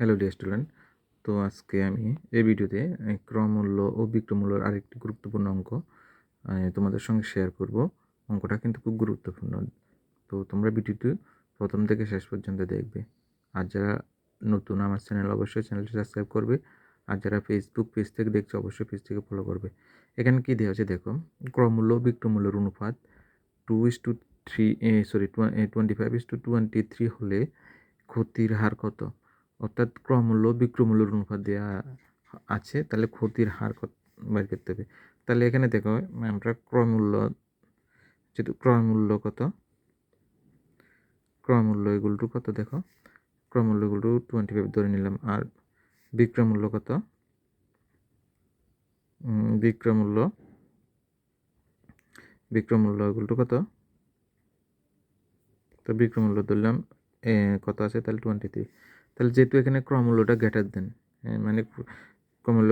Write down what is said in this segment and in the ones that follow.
Hello dear student তো আজকে আমি এই ভিডিওতে এই ক্রমমূল্য ও বিক্রমূল্যর আরেকটি গুরুত্বপূর্ণ অঙ্ক তোমাদের সঙ্গে শেয়ার করব। অঙ্কটা কিন্তু খুব গুরুত্বপূর্ণ। তো তোমরা ভিডিওটি প্রথম থেকে শেষ পর্যন্ত দেখবে। আর যারা নতুন আমার চ্যানেল অবশ্যই চ্যানেলটি সাবস্ক্রাইব করবে। আর যারা ফেসবুক পেজ থেকে দেখছে, অবশ্যই পেজ থেকে ফলো করবে। এখানে কী দেওয়া আছে দেখো, ক্রমমূল্য ও বিক্রমূল্যের অনুপাত two is to three sorry twenty five is to twenty three হলে ক্ষতির হার কত? অর্থাৎ ক্রমমূল্য বিক্রমূল্যের অনুপাত দেওয়া আছে তাহলে ক্ষতির হার কত বের করতে হবে? তাহলে এখানে দেখো আমরা ক্রমমূল্য যেহেতু ক্রমমূল্য কত? ক্রমমূল্য এগুলো কত দেখো? ক্রমমূল্য এগুলো টোয়েন্টি ফাইভ ধরে নিলাম আর বিক্রমূল্য কত? বিক্রমূল্য বিক্রমূল্য এগুলো কত? তো বিক্রমূল্য ধরলাম এ, কত আছে? তাহলে টোয়েন্টি থ্রি তাহলে যেহেতু এখানে ক্রমূল্যটা গ্রেটার দেন মানে ক্রমমূল্য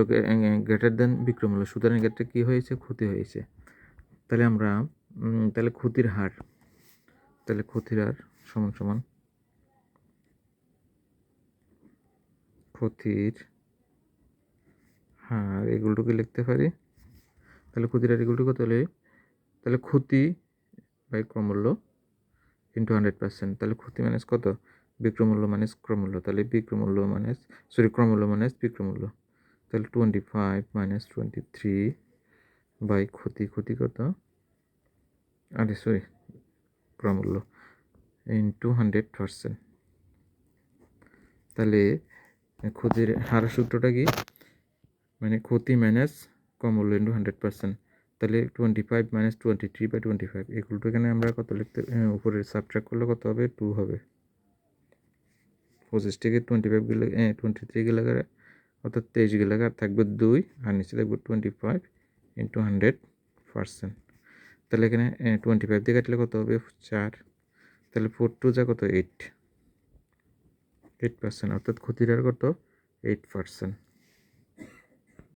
গ্রেটার দেন বিক্রমূল্য সুতরাং ক্ষেত্রে কী হয়েছে? ক্ষতি হয়েছে। তাহলে আমরা তাহলে ক্ষতির হার, তাহলে ক্ষতির হার সমান সমান ক্ষতির হার এগুলোকে লিখতে পারি? তাহলে ক্ষতির হার এগুলো কত হলে? তাহলে ক্ষতি বাই ক্রমমূল্য ইন্টু হান্ড্রেড পার্সেন্ট তাহলে ক্ষতি মাইনাস কত? বিক্রমূল্য মাইনাস ক্রমূল্য, তাহলে বিক্রমূল্য মাইনাস সরি ক্রমূল্য মাইনাস বিক্রমূল্য। তাহলে twenty five minus twenty three by ক্ষতি ক্ষতি কত? আরে সরি ক্রমূল্য টু হান্ড্রেড পার্সেন্ট তাহলে ক্ষতির হার সূত্রটা কি? মানে ক্ষতি মাইনাস ক্রমূল্য ইন্টু হান্ড্রেড পার্সেন্ট তাহলে twenty five minus twenty three by twenty five এগুলো এখানে আমরা কত লিখতে উপরে সাবট্রাক্ট করলে কত হবে? টু হবে। পঁচিশ থেকে টোয়েন্টি ফাইভ গেলে টোয়েন্টি থ্রি গেলে অর্থাৎ তেইশ গেলে থাকবে দুই, আর নিচে থাকবে twenty five into hundred percent তাহলে এখানে টোয়েন্টি ফাইভ দিয়ে কাটলে কত হবে? চার। তাহলে ফোর টু যা কত? এইট এইট পার্সেন্ট অর্থাৎ ক্ষতির হার কত? Eight percent